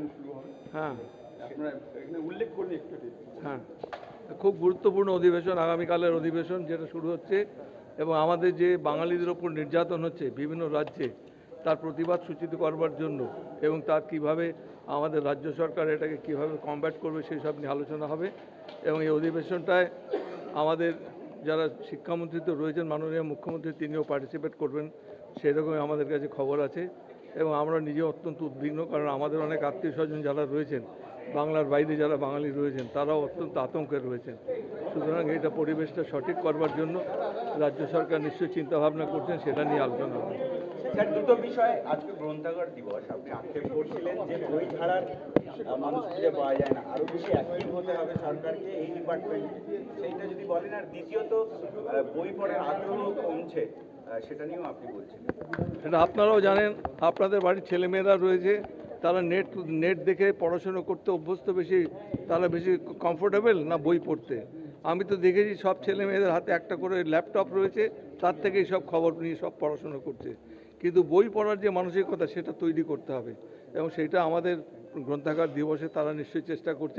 অধিবেশন শুরু হবে। হ্যাঁ। আপনারা এখানে উল্লেখ করুন একটু হ্যাঁ। খুব গুরুত্বপূর্ণ অধিবেশন আগামীকালের অধিবেশন যেটা শুরু হচ্ছে এবং আমাদের যে বাঙালিদের ওপর নির্যাতন হচ্ছে বিভিন্ন রাজ্যে তার প্রতিবাদ সূচিত করবার জন্য এবং তার কীভাবে আমাদের রাজ্য সরকার এটাকে কীভাবে কমব্যাট করবে সেই সব নিয়ে আলোচনা হবে এবং এই অধিবেশনটায় আমাদের যারা শিক্ষামন্ত্রী তো রয়েছেন, মাননীয় মুখ্যমন্ত্রী, তিনিও পার্টিসিপেট করবেন, সেরকমই আমাদের কাছে খবর আছে এবং আমরা নিজে অত্যন্ত উদ্বিগ্ন, কারণ আমাদের অনেক আত্মীয় স্বজন যারা রয়েছেন, বাংলার বাইরে যারা বাঙালি রয়েছেন, তারাও অত্যন্ত আতঙ্কে রয়েছেন। সুতরাং এটা পরিবেশটা সঠিক করবার জন্য রাজ্য সরকার নিশ্চয়ই চিন্তাভাবনা করছেন, সেটা নিয়ে আলোচনা হবে। দুটো বিষয়। আজকে গ্রন্থাগার দিবস, আপনি আক্ষেপ করছিলেন যে বই ছাড়ার মানুষ খুঁজে পাওয়া যায় না। আরও বেশি অ্যাক্টিভ হতে হবে সরকারকে এই ডিপার্টমেন্টে সেইটা যদি বলেন, আর দ্বিতীয়ত বই পড়ার আগ্রহ কমছে সেটা নিয়েও আপনি বলছেন। এটা আপনারাও জানেন, আপনাদের বাড়ির ছেলেমেয়েরা রয়েছে, তারা নেট নেট দেখে পড়াশোনা করতে অভ্যস্ত, বেশি, তারা বেশি কমফোর্টেবল না বই পড়তে? আমি তো দেখেছি সব ছেলে মেয়েদের হাতে একটা করে ল্যাপটপ রয়েছে, তার থেকেই সব খবর নিয়ে সব পড়াশুনো করছে। কিন্তু বই পড়ার যে মানসিকতা, সেটা তৈরি করতে হবে। এবং সেটা আমাদের গ্রন্থাগার দিবসে তারা নিশ্চয়ই চেষ্টা করছেন।